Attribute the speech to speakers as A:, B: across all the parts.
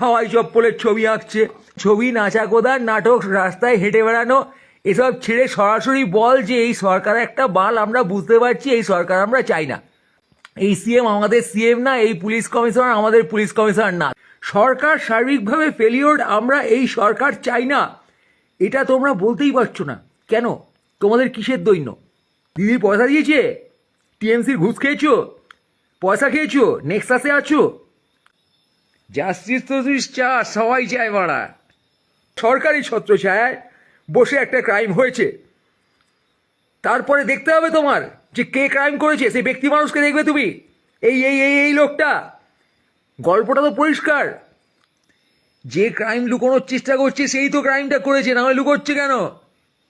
A: হাওয়াই চপ্পলের ছবি আঁকছে। ছবি নাচা কোদার নাটক, রাস্তায় হেঁটে বেড়ানো, এসব ছেড়ে সরাসরি বল যে এই সরকার একটা বাল, আমরা বুঝতে পারছি, এই সরকার আমরা চাই না। এই সিএম আমাদের সিএম না, এই পুলিশ কমিশনার আমাদের পুলিশ কমিশনার না। সরকার সার্বিকভাবে ফেলিওর আমরা এই সরকার চাই না। এটা তোমরা বলতেই পারছ না। কেন? তোমাদের কিসের দৈন্য? দিদি পয়সা দিয়েছে? টিএমসির ঘুষ খেয়েছো? পয়সা খেয়েছো? নেক্সাসে আছো? জাস্টিস তো চা সবাই চায় মারা সরকারি ছত্র ছায় বসে একটা ক্রাইম হয়েছে। তারপরে দেখতে হবে তোমার যে কে ক্রাইম করেছে, সেই ব্যক্তি মানুষকে দেখবে তুমি। এই এই এই এই লোকটা। গল্পটা তো পরিষ্কার। যে ক্রাইম লুকোনোর চেষ্টা করছে, সেই তো ক্রাইমটা করেছে না হয় লুকোচ্ছে কেন?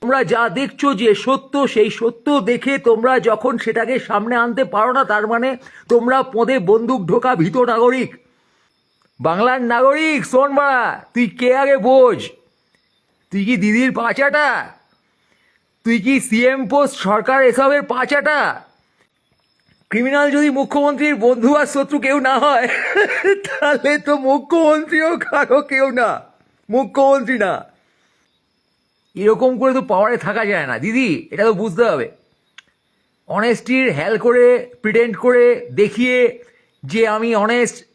A: তোমরা যা দেখছ যে সত্য, সেই সত্য দেখে তোমরা যখন সেটাকে সামনে আনতে পারো না, তার মানে তোমরা পদে বন্দুক ঢোকা ভীত নাগরিক। বাংলার নাগরিক, শোন তুই কে আগে বোঝ? তুই কি দিদির পাচাটা? তুই কি সিএম পোস্ট সরকার এসবের পাচাটা? ক্রিমিনাল যদি মুখ্যমন্ত্রীর বন্ধু আর শত্রু কেউ না হয়, তাহলে তো মুখ্যমন্ত্রীও কারও কেউ না। মুখ্যমন্ত্রী না। এরকম করে তো পাওয়ারে থাকা যায় না। দিদি, এটা তো বুঝতে হবে। অনেস্টির হেল করে প্রিটেন্ড করে দেখিয়ে যে আমি অনেস্ট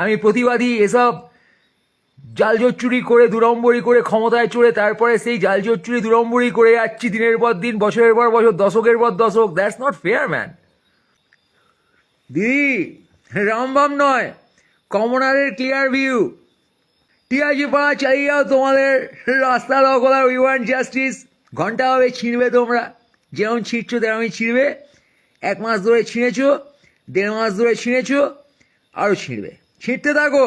A: আমি প্রতিবাদী এসব জালজোর চুরি করে, দুরম্বরি করে ক্ষমতায় চড়ে, তারপরে সেই জালজোর চুরি, দুরম্বরি করে যাচ্ছি দিনের পর দিন, বছরের পর বছর, দশকের পর দশক। দ্যাটস নট ফেয়ার ম্যান দিদি, রামবাম নয়, কমনারের ক্লিয়ার ভিউ টিআইজি পাড়া চালিয়ে যাও তোমাদের রাস্তা দখল আর উই ওয়ান্ট জাস্টিস ঘণ্টা হবে ছিঁড়বে তোমরা। যেমন ছিঁড়ছো, তেমনই ছিঁড়বে। এক মাস ধরে ছিঁড়েছো, দেড় মাস ধরে ছিঁড়েছো, আরও ছিঁড়বে। ছিঁড়তে থাকো।